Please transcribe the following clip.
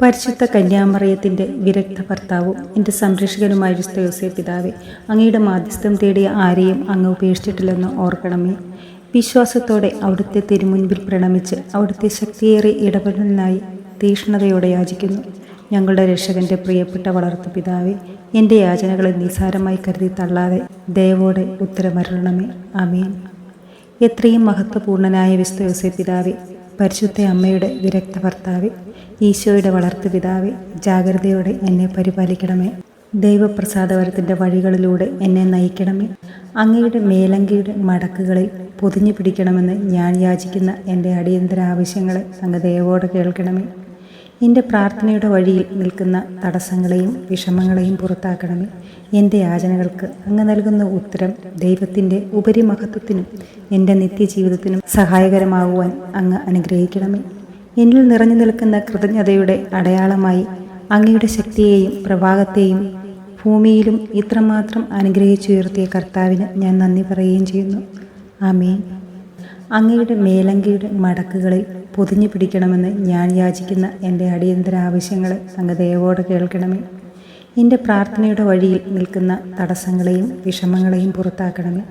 പരിശുദ്ധ കന്യാമറയത്തിന്റെ വിരക്ത ഭർത്താവും എന്റെ സംരക്ഷകനുമായ വിശുദ്ധ യോസേ പിതാവെ അങ്ങയുടെ മാധ്യസ്ഥം തേടിയ ആരെയും അങ്ങ് ഉപേക്ഷിച്ചിട്ടില്ലെന്ന് ഓർക്കണമേ. വിശ്വാസത്തോടെ അവിടുത്തെ തിരുമുൻപിൽ പ്രണമിച്ച് അവിടുത്തെ ശക്തിയേറെ ഇടപെടലിനായി തീഷ്ണതയോടെ യാചിക്കുന്നു. ഞങ്ങളുടെ രക്ഷകന്റെ പ്രിയപ്പെട്ട വളർത്തു പിതാവെ എന്റെ യാചനകളെ നിസാരമായി കരുതി തള്ളാതെ ദയവോടെ ഉത്തരമരണമേ അമീൻ എത്രയും മഹത്വപൂർണനായ വിശുദ്ധ യോസേ പിതാവെ പരിശുദ്ധ അമ്മയുടെ വിരക്ത ഭർത്താവെ ഈശോയുടെ വളർത്തു പിതാവെ ജാഗ്രതയോടെ എന്നെ പരിപാലിക്കണമേ. ദൈവപ്രസാദവരത്തിന്റെ വഴികളിലൂടെ എന്നെ നയിക്കണമേ. അങ്ങയുടെ മേലങ്കയുടെ മടക്കുകളിൽ പൊതിഞ്ഞു പിടിക്കണമെന്ന് ഞാൻ യാചിക്കുന്ന എന്റെ അടിയന്തര ആവശ്യങ്ങളെ അങ്ങ് ദയവോടെ കേൾക്കണമേ. എന്റെ പ്രാർത്ഥനയുടെ വഴിയിൽ നിൽക്കുന്ന തടസ്സങ്ങളെയും വിഷമങ്ങളെയും പുറത്താക്കണമേ. എന്റെ യാചനകൾക്ക് അങ്ങ് നൽകുന്ന ഉത്തരം ദൈവത്തിന്റെ ഉപരിമഹത്വത്തിനും എന്റെ നിത്യജീവിതത്തിനും സഹായകരമാകുവാൻ അങ്ങ് അനുഗ്രഹിക്കണമേ. എന്നിൽ നിറഞ്ഞു നിൽക്കുന്ന കൃതജ്ഞതയുടെ അടയാളമായി അങ്ങയുടെ ശക്തിയെയും പ്രഭാഗത്തെയും ഭൂമിയിലും ഇത്രമാത്രം അനുഗ്രഹിച്ചുയർത്തിയ കർത്താവിന് ഞാൻ നന്ദി പറയുകയും ചെയ്യുന്നു. ആമേൻ. അങ്ങയുടെ മേലങ്കിയുടെ മടക്കുകളിൽ പൊതിഞ്ഞു പിടിക്കണമെന്ന് ഞാൻ യാചിക്കുന്ന എന്റെ അടിയന്തര ആവശ്യങ്ങളെ അങ്ങ് ദയവോടെ കേൾക്കണമേ. എന്റെ പ്രാർത്ഥനയുടെ വഴിയിൽ നിൽക്കുന്ന തടസ്സങ്ങളെയും വിഷമങ്ങളെയും പുറത്താക്കണമേ.